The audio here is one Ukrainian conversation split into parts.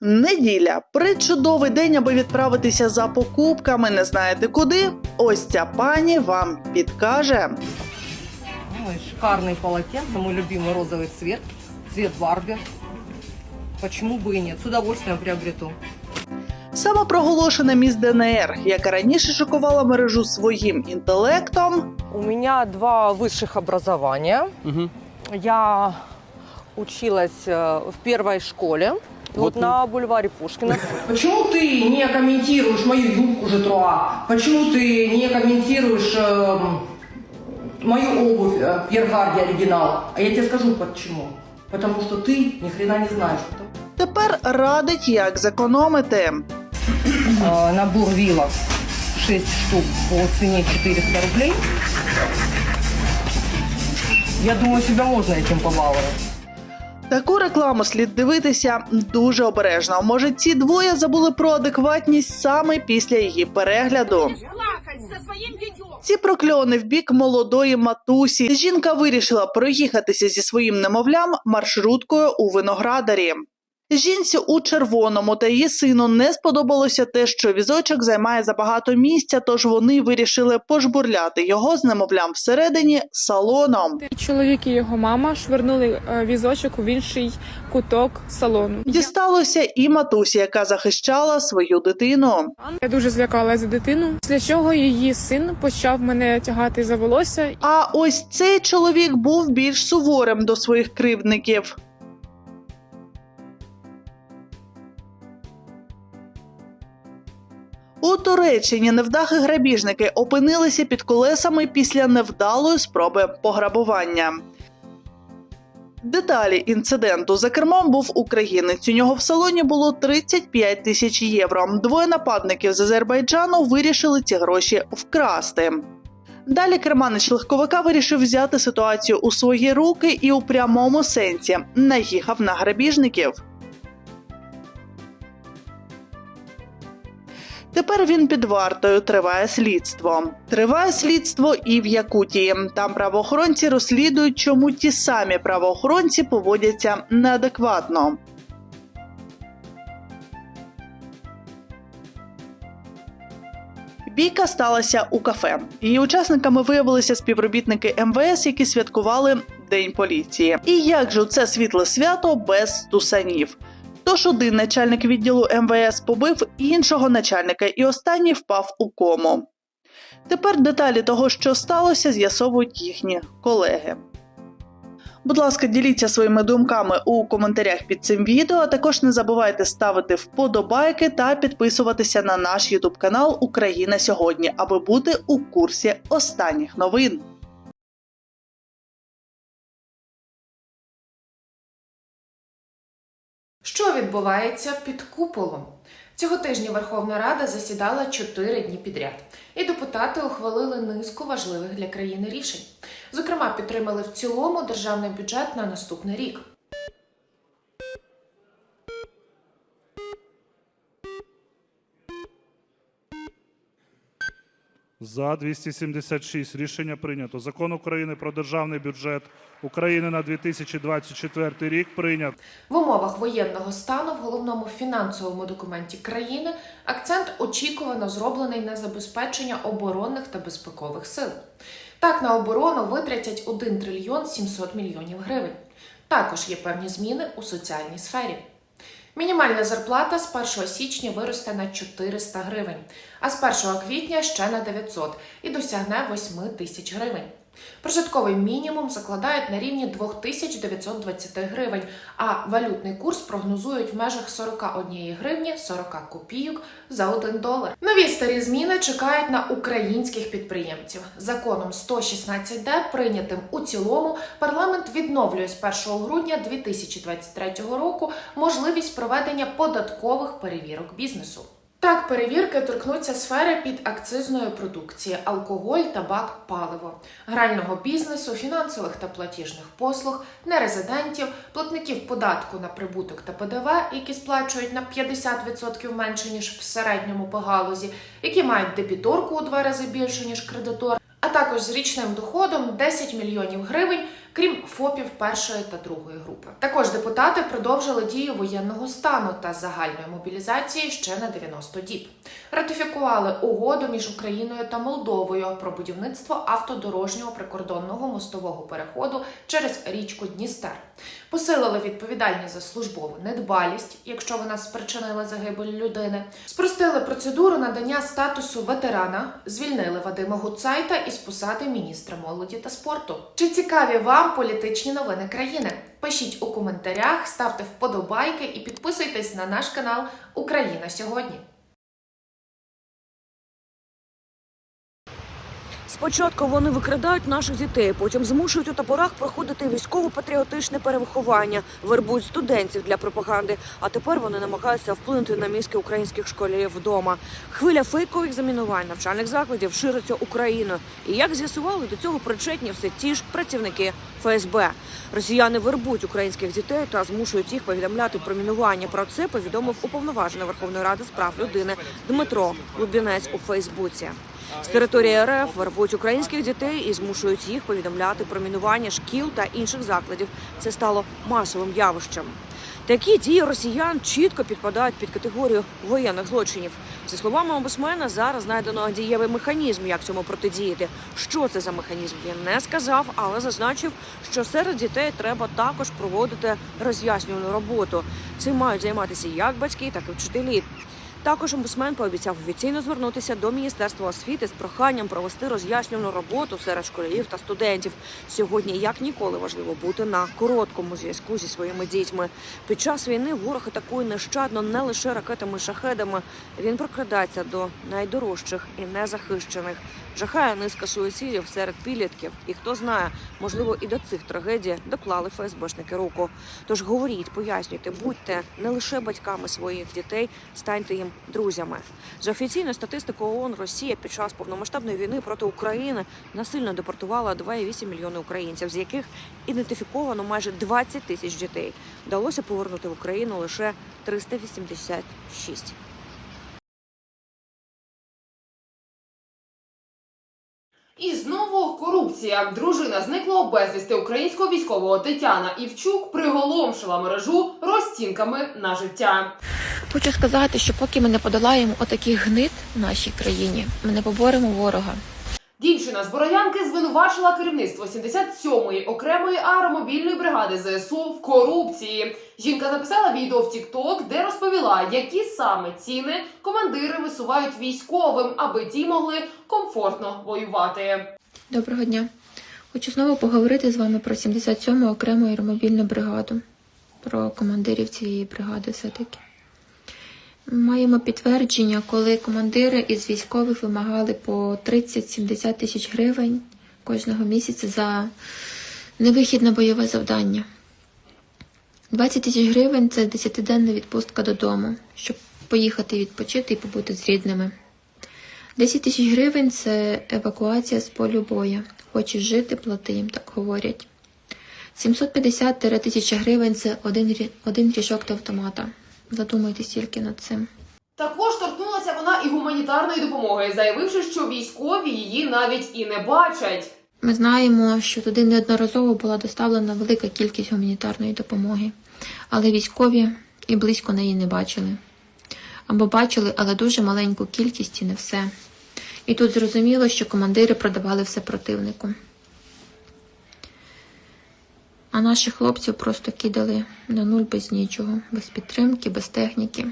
Неділя причудовий день, аби відправитися за покупками. Не знаєте куди? Ось ця пані вам підкаже. Ой, шикарные полотенца, мой любимый розовый цвет, цвет Барби. Почему бы и нет? С удовольствием приобрету. Самопроголошена міс ДНР, яка раніше шокувала мережу своїм інтелектом, У меня два высших образования. Я училась э, в первой школе, вот, на бульваре Пушкина. Почему ты не комментируешь мою юбку Жетруа? Почему ты не комментируешь эм, мою обувь э, Пьер Харди оригинал? А я тебе скажу почему. Потому что ты ни хрена не знаешь. тепер радить, як зекономити. Э, Набор вилок 6 штук по цене 400 рублей. Я думаю, себя можно этим побаловать. Таку рекламу слід дивитися дуже обережно. Може, ці двоє забули про адекватність саме після її перегляду. Ці прокльони в бік молодої матусі. Жінка вирішила проїхатися зі своїм немовлям маршруткою у виноградарі. Жінці у червоному та її сину не сподобалося те, що візочок займає забагато місця, тож вони вирішили пожбурляти його з немовлям всередині салоном. Чоловік і його мама швирнули е, візочок в інший куток салону. Дісталося і матусі, яка захищала свою дитину. Я дуже злякалася за дитину. Після чого її син почав мене тягати за волосся. А ось цей чоловік був більш суворим до своїх кривдників. Туреччині невдахи грабіжники опинилися під колесами після невдалої спроби пограбування. Деталі інциденту за кермом був українець. У нього в салоні було 35 тисяч євро. Двоє нападників з Азербайджану вирішили ці гроші вкрасти. Далі керманич легковика вирішив взяти ситуацію у свої руки і у прямому сенсі наїхав на грабіжників. Тепер він під вартою триває слідство. Триває слідство і в Якутії. Там правоохоронці розслідують, чому ті самі правоохоронці поводяться неадекватно. Бійка сталася у кафе. Її учасниками виявилися співробітники МВС, які святкували День поліції. І як же це світле свято без тусанів? Тож один начальник відділу МВС побив іншого начальника, і останній впав у кому. Тепер деталі того, що сталося, з'ясовують їхні колеги. Будь ласка, діліться своїми думками у коментарях під цим відео. А також не забувайте ставити вподобайки та підписуватися на наш Ютуб канал Україна сьогодні, аби бути у курсі останніх новин. Що відбувається під куполом? Цього тижня Верховна Рада засідала чотири дні підряд, і депутати ухвалили низку важливих для країни рішень. Зокрема, підтримали в цілому державний бюджет на наступний рік. За 276 рішення прийнято. Закон України про державний бюджет України на 2024 рік прийнят. В умовах воєнного стану в головному фінансовому документі країни акцент очікувано зроблений на забезпечення оборонних та безпекових сил. Так, на оборону витратять 1 трильйон 700 мільйонів гривень. Також є певні зміни у соціальній сфері. Мінімальна зарплата з 1 січня виросте на 400 гривень, а з 1 квітня ще на 900 і досягне 8 тисяч гривень. Прожитковий мінімум закладають на рівні 2920 гривень, а валютний курс прогнозують в межах 41 гривні 40 копійок за 1 долар. Нові старі зміни чекають на українських підприємців. Законом 116Д, прийнятим у цілому, парламент відновлює з 1 грудня 2023 року можливість проведення податкових перевірок бізнесу. Так, перевірки торкнуться сфери під акцизною продукції, алкоголь, табак, паливо, грального бізнесу, фінансових та платіжних послуг, нерезидентів, платників податку на прибуток та ПДВ, які сплачують на 50% менше ніж в середньому по галузі, які мають дебіторку у два рази більше ніж кредитор, а також з річним доходом 10 мільйонів гривень крім ФОПів першої та другої групи. Також депутати продовжили дію воєнного стану та загальної мобілізації ще на 90 діб. Ратифікували угоду між Україною та Молдовою про будівництво автодорожнього прикордонного мостового переходу через річку Дністер. Посилили відповідальність за службову недбалість, якщо вона спричинила загибель людини. Спростили процедуру надання статусу ветерана, звільнили Вадима Гуцайта із посади міністра молоді та спорту. Чи цікаві вам політичні новини країни? Пишіть у коментарях, ставте вподобайки і підписуйтесь на наш канал Україна сьогодні. Спочатку вони викрадають наших дітей, потім змушують у таборах проходити військово-патріотичне перевиховання, вербують студентів для пропаганди. А тепер вони намагаються вплинути на мізки українських школярів вдома. Хвиля фейкових замінувань навчальних закладів шириться Україною. І як з'ясували, до цього причетні все ті ж працівники ФСБ. Росіяни вербують українських дітей та змушують їх повідомляти про мінування. Про це повідомив уповноважений Верховної Ради з прав людини Дмитро Лубінець у Фейсбуці. З території РФ вербують українських дітей і змушують їх повідомляти про мінування шкіл та інших закладів. Це стало масовим явищем. Такі дії росіян чітко підпадають під категорію воєнних злочинів. За словами омбусмена, зараз знайдено дієвий механізм, як цьому протидіяти. Що це за механізм? Він не сказав, але зазначив, що серед дітей треба також проводити роз'яснювальну роботу. Цим мають займатися як батьки, так і вчителі. Також омбусмен пообіцяв офіційно звернутися до міністерства освіти з проханням провести роз'яснювальну роботу серед школярів та студентів. Сьогодні як ніколи важливо бути на короткому зв'язку зі своїми дітьми. Під час війни ворог атакує нещадно не лише ракетами шахедами. Він прокрадається до найдорожчих і незахищених. Жахає низка суїцидів серед підлітків. І хто знає, можливо, і до цих трагедій доклали ФСБшники руку. Тож говоріть, пояснюйте, будьте не лише батьками своїх дітей, станьте їм друзями. За офіційною статистикою ООН, Росія під час повномасштабної війни проти України насильно депортувала 2,8 мільйони українців, з яких ідентифіковано майже 20 тисяч дітей. Вдалося повернути в Україну лише 386. І знову корупція. Дружина зниклого безвісти українського військового Тетяна Івчук приголомшила мережу розцінками на життя. Хочу сказати, що поки ми не подолаємо отаких гнид в нашій країні, ми не поборемо ворога. Дівчина з Бородянки звинувачила керівництво 77-ї окремої аеромобільної бригади ЗСУ в корупції. Жінка записала відео в TikTok, де розповіла, які саме ціни командири висувають військовим, аби ті могли комфортно воювати. Доброго дня. Хочу знову поговорити з вами про 77-му окрему аеромобільну бригаду, про командирів цієї бригади все-таки. Маємо підтвердження, коли командири із військових вимагали по 30-70 тисяч гривень кожного місяця за невихід на бойове завдання. 20 тисяч гривень це 10-денна відпустка додому, щоб поїхати відпочити і побути з рідними. 10 тисяч гривень це евакуація з полю боя. Хочеш жити, плати їм, так говорять. 750-1000 гривень це один, один ріжок до автомата. Задумайтесь тільки над цим. Також торкнулася вона і гуманітарної допомоги, заявивши, що військові її навіть і не бачать. Ми знаємо, що туди неодноразово була доставлена велика кількість гуманітарної допомоги, але військові і близько неї не бачили. Або бачили, але дуже маленьку кількість і не все. І тут зрозуміло, що командири продавали все противнику. А наших хлопців просто кидали на нуль без нічого, без підтримки, без техніки,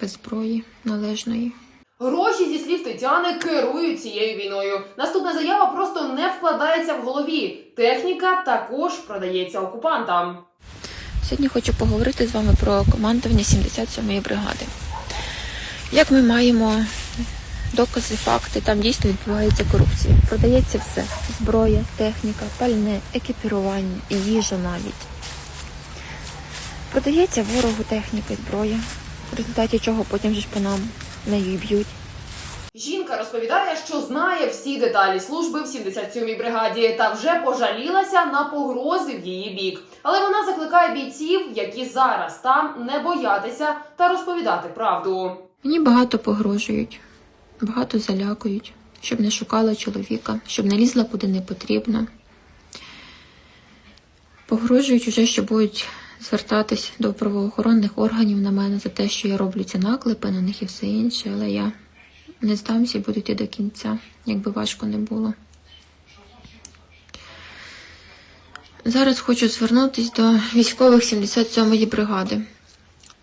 без зброї належної. Гроші зі слів Тетяни керують цією війною. Наступна заява просто не вкладається в голові. Техніка також продається окупантам. Сьогодні хочу поговорити з вами про командування 77-ї бригади. Як ми маємо докази, факти, там дійсно відбувається корупція. Продається все: зброя, техніка, пальне, екіпірування їжа навіть. Продається ворогу техніка, зброя, в результаті чого потім же ж по нам нею б'ють. Жінка розповідає, що знає всі деталі служби в 77-й бригаді та вже пожалілася на погрози в її бік. Але вона закликає бійців, які зараз там, не боятися та розповідати правду. Мені багато погрожують, багато залякують, щоб не шукала чоловіка, щоб не лізла куди не потрібно. Погрожують уже, що будуть звертатись до правоохоронних органів на мене за те, що я роблю ці наклепи на них і все інше, але я не здамся і буду йти до кінця, якби важко не було. Зараз хочу звернутися до військових 77-ї бригади,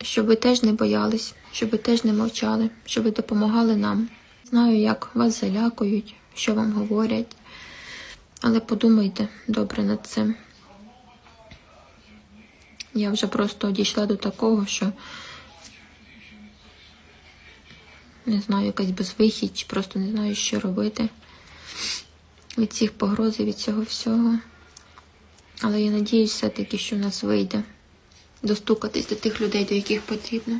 щоб теж не боялись, щоб теж не мовчали, щоб допомагали нам. Знаю, як вас залякують, що вам говорять, але подумайте добре над цим. Я вже просто дійшла до такого, що не знаю, якась безвихідь, просто не знаю, що робити від цих погроз і від цього всього. Але я надіюсь все-таки, що в нас вийде достукатись до тих людей, до яких потрібно,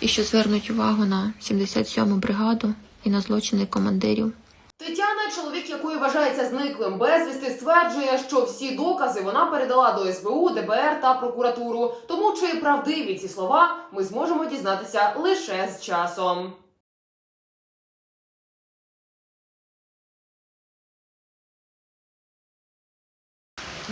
і що звернуть увагу на 77-му бригаду і на злочини командирів. Тетяна, чоловік якої вважається зниклим безвісти, стверджує, що всі докази вона передала до СБУ, ДБР та прокуратуру. Тому чи правдиві ці слова, ми зможемо дізнатися лише з часом.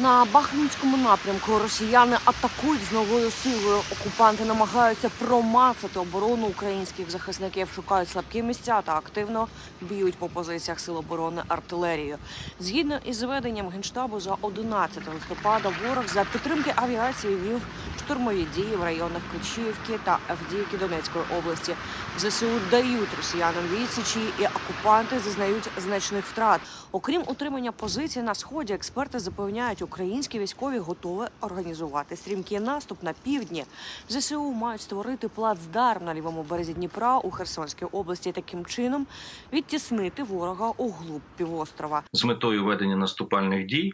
На Бахмутському напрямку росіяни атакують з новою силою. Окупанти намагаються промацати оборону українських захисників, шукають слабкі місця та активно б'ють по позиціях сил оборони артилерією. Згідно із зведенням генштабу за 11 листопада, ворог за підтримки авіації вів штурмові дії в районах Кличіївки та Авдіївки Донецької області. ЗСУ дають росіянам відсічі, і окупанти зазнають значних втрат. Окрім утримання позицій на сході, експерти запевняють, українські військові готові організувати стрімкий наступ на півдні. ЗСУ мають створити плацдарм на лівому березі Дніпра у Херсонській області. Таким чином відтіснити ворога у глуб півострова. з метою ведення наступальних дій.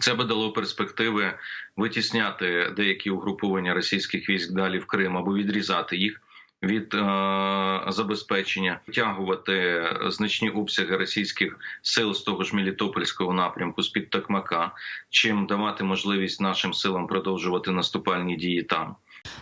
Це би дало перспективи витісняти деякі угруповання російських військ далі в Крим або відрізати їх від е- забезпечення, втягувати значні обсяги російських сил з того ж Мелітопольського напрямку з під Токмака, чим давати можливість нашим силам продовжувати наступальні дії там.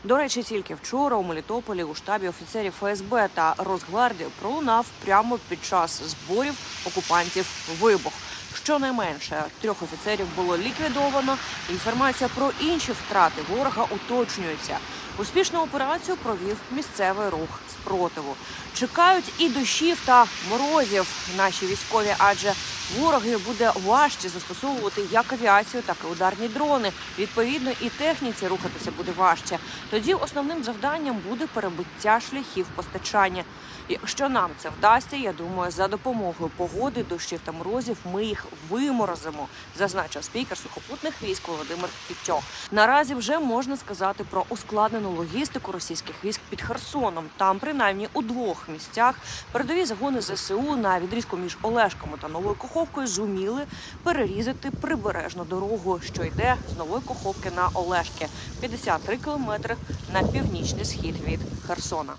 До речі, тільки вчора у Мелітополі у штабі офіцерів ФСБ та Росгвардії пролунав прямо під час зборів окупантів вибух. Щонайменше трьох офіцерів було ліквідовано. Інформація про інші втрати ворога уточнюється. Успішну операцію провів місцевий рух спротиву. Чекають і дощів та морозів наші військові, адже вороги буде важче застосовувати як авіацію, так і ударні дрони. Відповідно, і техніці рухатися буде важче. Тоді основним завданням буде перебиття шляхів постачання. Якщо нам це вдасться, я думаю, за допомогою погоди, дощів та морозів ми їх виморозимо, зазначив спікер сухопутних військ Володимир Кітьох. Наразі вже можна сказати про ускладнену логістику російських військ під Херсоном. Там, принаймні, у двох місцях передові загони ЗСУ на відрізку між Олешками та Новою Каховкою зуміли перерізати прибережну дорогу, що йде з Нової Каховки на Олешки, 53 кілометри на північний схід від Херсона.